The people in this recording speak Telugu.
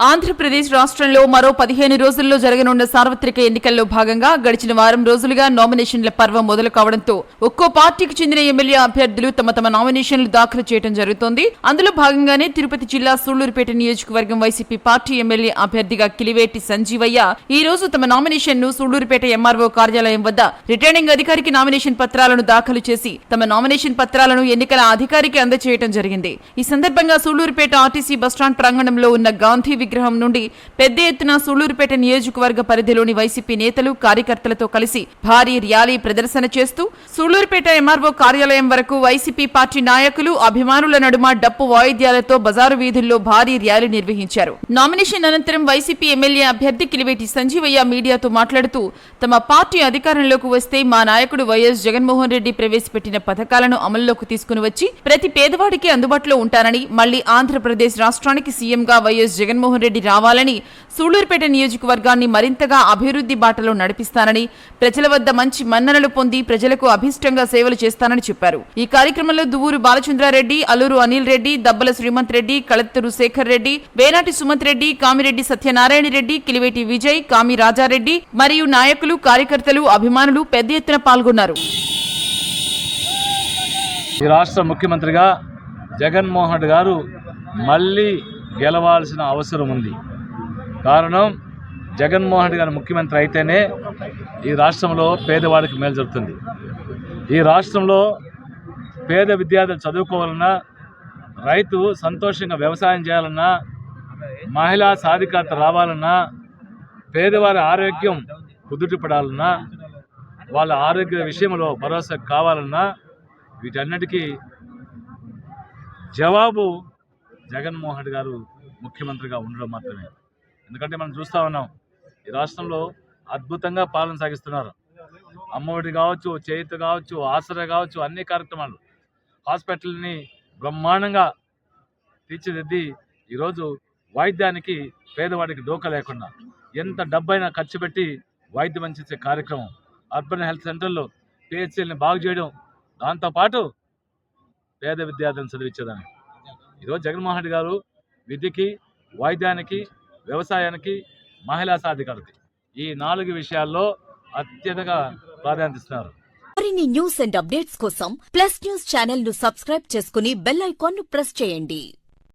ఆంధ్రప్రదేశ్ రాష్ట్రంలో మరో పదిహేను రోజుల్లో జరగనున్న సార్వత్రిక ఎన్నికల్లో భాగంగా గడిచిన వారం రోజులుగా నామినేషన్ల పర్వం మొదలు కావడంతో ఒక్కో పార్టీకి చెందిన ఎమ్మెల్యే అభ్యర్థులు తమ తమ నామినేషన్లు దాఖలు చేయడం జరుగుతోంది. అందులో భాగంగానే తిరుపతి జిల్లా సూళ్ళూరుపేట నియోజకవర్గం వైసీపీ పార్టీ ఎమ్మెల్యే అభ్యర్థిగా కిలివేటి సంజీవయ్య ఈ రోజు తమ నామినేషన్ను సూళ్ళూరుపేట ఎంఆర్ఓ కార్యాలయం వద్ద రిటర్నింగ్ అధికారికి నామినేషన్ పత్రాలను దాఖలు చేసి తమ నామినేషన్ పత్రాలను ఎన్నికల అధికారికి అందజేయడం జరిగింది. ఈ సందర్భంగా సూళ్ళూరుపేట ఆర్టీసీ బస్టాండ్ ప్రాంగణంలో ఉన్న గాంధీ విగ్రహం నుండి పెద్ద ఎత్తున సూళ్ళూరుపేట నియోజకవర్గ పరిధిలోని వైసీపీ నేతలు కార్యకర్తలతో కలిసి భారీ ర్యాలీ ప్రదర్శన చేస్తూ సూళ్ళూరుపేట ఎంఆర్ఓ కార్యాలయం వరకు వైసీపీ పార్టీ నాయకులు అభిమానుల నడుమ డప్పు వాయిద్యాలతో బజారు వీధుల్లో భారీ ర్యాలీ నిర్వహించారు. నామినేషన్ అనంతరం వైసీపీ ఎమ్మెల్యే అభ్యర్థి కిలివేటి సంజీవయ్య మీడియాతో మాట్లాడుతూ తమ పార్టీ అధికారంలోకి వస్తే మా నాయకుడు వైఎస్ జగన్మోహన్ రెడ్డి ప్రవేశపెట్టిన పథకాలను అమల్లోకి తీసుకుని వచ్చి ప్రతి పేదవాడికి అందుబాటులో ఉంటానని మళ్ళీ ఆంధ్రప్రదేశ్ రాష్ట్రానికి సీఎంగా వైఎస్ జగన్మోహన్ రెడ్డి రావాలని సూళ్ళూరుపేట నియోజకవర్గాన్ని మరింతగా అభివృద్ధి బాటలో నడిపిస్తానని ప్రజల వద్ద మంచి మన్ననలు పొంది ప్రజలకు అభిష్టంగా సేవలు చేస్తానని చెప్పారు. ఈ కార్యక్రమంలో దువ్వూరు బాలచంద్రారెడ్డి అల్లూరు అనిల్ రెడ్డి దబ్బల శ్రీమంత్ రెడ్డి కళత్తూరు శేఖర్ రెడ్డి వేనాటి సుమంత్ రెడ్డి కామిరెడ్డి సత్యనారాయణ రెడ్డి కిలివేటి విజయ్ కామి రాజారెడ్డి మరియు నాయకులు కార్యకర్తలు అభిమానులు పెద్ద ఎత్తున పాల్గొన్నారు. ఈ రాష్ట్ర ముఖ్యమంత్రిగా జగన్మోహన్ రెడ్డి గారు మళ్ళీ గెలవాల్సిన అవసరం ఉంది. కారణం జగన్మోహన్ రెడ్డి గారు ముఖ్యమంత్రి అయితేనే ఈ రాష్ట్రంలో పేదవాడికి మేలు జరుగుతుంది. ఈ రాష్ట్రంలో పేద విద్యార్థులు చదువుకోవాలన్నా రైతు సంతోషంగా వ్యవసాయం చేయాలన్నా మహిళా సాధికారత రావాలన్నా పేదవారి ఆరోగ్యం కుదుటిపడాలన్నా వాళ్ళ ఆరోగ్య విషయంలో భరోసా కావాలన్నా వీటన్నిటికీ జవాబు జగన్మోహన్ గారు ముఖ్యమంత్రిగా ఉండడం మాత్రమే. ఎందుకంటే మనం చూస్తూ ఉన్నాం ఈ రాష్ట్రంలో అద్భుతంగా పాలన సాగిస్తున్నారు. అమ్మఒడి కావచ్చు చేయుత కావచ్చు ఆసరా కావచ్చు అన్ని కార్యక్రమాలు. హాస్పిటల్ని బ్రహ్మాండంగా తీర్చిదిద్ది ఈరోజు వైద్యానికి పేదవాడికి డోకా లేకుండా ఎంత డబ్బైనా ఖర్చు పెట్టి వైద్యం అందించే కార్యక్రమం అర్బన్ హెల్త్ సెంటర్లో పిహెచ్ఎల్ని బాగు చేయడం దాంతోపాటు పేద విద్యార్థులను చదివించేదాన్ని. ఈరోజు జగన్మోహన్ రెడ్డి గారు విద్యకి వైద్యానికి వ్యవసాయానికి మహిళా సాధికారత ఈ నాలుగు విషయాల్లో అత్యధిక ప్రాధాన్యత ఇస్తున్నారు. మరిన్ని న్యూస్ అండ్ అప్డేట్స్ కోసం ప్లస్ న్యూస్ ఛానల్ను సబ్స్క్రైబ్ చేసుకుని బెల్ ఐకాన్ను ప్రెస్ చేయండి.